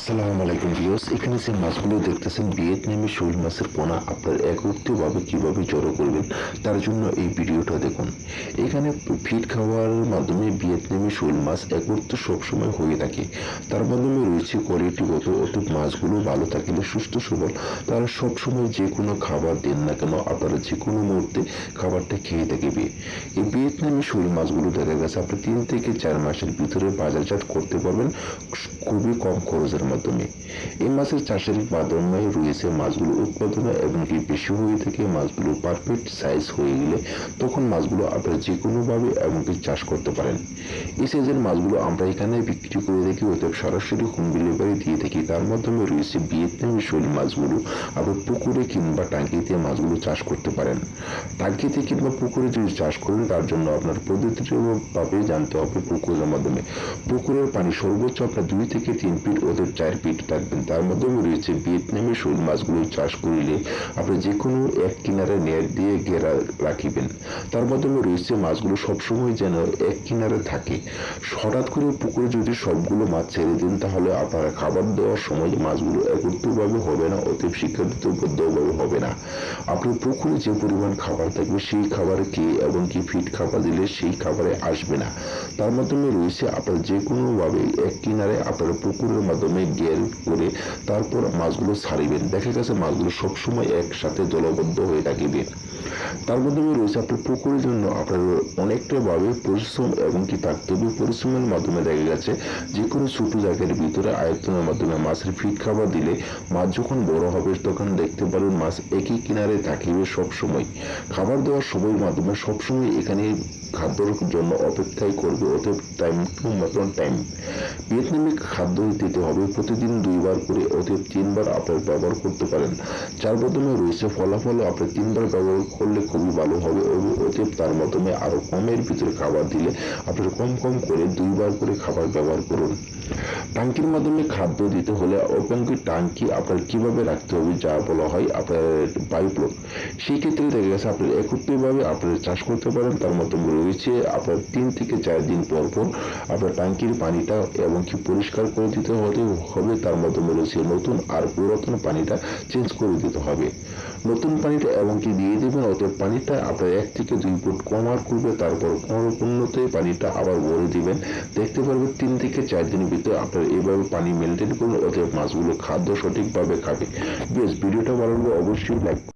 আসসালামু আলাইকুম ভিউয়ার্স, এখানে যে মাছগুলো দেখতেছেন, ভিয়েতনামি শোল মাছের পোনা, আপনার একত্রিতভাবে কীভাবে জড়ো করবেন, তার জন্য এই ভিডিওটা দেখুন। এখানে ফিড খাওয়ার মাধ্যমে ভিয়েতনামি শোল মাছ একত্র সবসময় হয়ে থাকে। তার মাধ্যমে রয়েছে কোয়ালিটিগত অর্থাৎ মাছগুলো ভালো থাকলে সুস্থ সবল। তারা সবসময় যে কোনো খাবার দেন না কেন, আপনারা যে কোনো মুহূর্তে খাবারটা খেয়ে থাকবে। এই ভিয়েতনামি শোল মাছগুলো দেখা গেছে, আপনি তিন থেকে চার মাসের ভিতরে বাজারজাত করতে পারবেন, খুবই কম খরচের মাধ্যমে এই মাছের চাষের মাধ্যমে রয়েছে মাছগুলো উৎপাদনে এবং কি বেশি হয়ে থেকে মাছগুলো পারফেক্ট সাইজ হয়ে গেলে তখন মাছগুলো আপনারা যে কোনোভাবে এবং কি চাষ করতে পারেন। এই সাইজের মাছগুলো আমরা এখানে বিক্রি করে থাকি অর্থাৎ সরাসরি হোম ডেলিভারি দিয়ে থাকি। তার মাধ্যমে রয়েছে ভিয়েতনামি শৈল মাছগুলো আবার পুকুরে কিংবা টাঙ্কিতে মাছগুলো চাষ করতে পারেন। টাঙ্কিতে কিংবা পুকুরে যদি চাষ করেন, তার জন্য আপনার পদ্ধতিভাবে জানতে হবে পুকুরের মাধ্যমে। পুকুরের পানি সর্বোচ্চ আপনার দুই থেকে তিন ফিট ওদের চার ফিট রাখবেন তার মাধ্যমে রয়েছে ভিয়েতনামি শোল মাছগুলো চাষ করিলে আপনি যে কোনো এক কিনারে নেট দিয়ে ঘেরা রাখিবেন। তার মাধ্যমে রয়েছে মাছগুলো সবসময় যেন এক কিনারে থাকে। হঠাৎ করে পুকুরে যদি সবগুলো মাছ ছেড়ে দেন, তাহলে আপনারা খাবার দেওয়ার সময় মাছগুলো একত্রভাবে হবে না, অতএব শিক্ষাবদ্ধভাবে হবে না। আপনার পুকুরে যে পরিমাণ খাবার থাকবে, সেই খাবার খেয়ে এবং কি ফিট খাবার দিলে সেই খাবারে আসবে না। তার মাধ্যমে রয়েছে আপনার যে কোনোভাবে এক কিনারে আপনার পুকুরের মাধ্যমে গেল করে তারপর মাছগুলো ছাড়িবেন। দেখা গেছে মাছগুলো সবসময় একসাথে দলবদ্ধ হয়ে থাকিবে। তার মাধ্যমে রয়েছে আপনার পুকুরের জন্য আপনার অনেকটা ভাবে পরিশ্রম এবং কি থাকতে পরিশ্রমের মাধ্যমে দেখা গেছে যে কোনো ছোট জায়গার ভিতরে আয়তনের মাধ্যমে মাছের ফিট খাবার দিলে মাছ যখন বড় হবে তখন দেখতে পারবেন মাছ একই কিনারে থাকিবে সবসময়। খাবার দেওয়ার সময়ের মাধ্যমে সবসময় এখানে খাদ্যর জন্য অপেক্ষাই করবে অতএব টাইম টু মতন টাইম ভিয়েতনামি খাদ্য দিতে হবে, প্রতিদিন দুইবার করে, অতএব তিনবার আপনার ব্যবহার করতে পারেন। যার মাধ্যমে রয়েছে ফলাফল আপনি তিনবার ব্যবহার করলে খুবই ভালো হবে এবং অতএব তার মাধ্যমে আরও কমের ভিতরে খাবার দিলে আপনার কম কম করে দুইবার করে খাবার ব্যবহার করুন। টাঙ্কির মাধ্যমে খাদ্য দিতে হলে ওপেন টাঙ্কি আপনার কীভাবে রাখতে হবে যা বলা হয় আপনার বায়ুপ্লক সেই ক্ষেত্রে দেখা গেছে আপনার একত্রিতভাবে আপনার চাষ করতে পারেন, তার মাধ্যমে রয়েছে। আপনার তিন থেকে চার দিন পর পর আপনার টাঙ্কির পানিটা এবং কি পরিষ্কার করে দিতে হতে হবে, তার মাধ্যমে রয়েছে নতুন আর পুরাতন পানিটা চেঞ্জ করে দিতে হবে। নতুন পানিটা এবং কি দিয়ে দেবেন, অতএব পানিটা আপনার এক থেকে দুই ফুট কমার করবে তারপর পূর্ণতে পানিটা আবার ভরে দিবেন। দেখতে পারবেন তিন থেকে চার দিনের ভিতরে আপনার এইভাবে পানি মেনটেন করলে অতএব মাছগুলো খাদ্য সঠিকভাবে খাবে। বেশ, ভিডিওটা ভালো অবশ্যই লাইক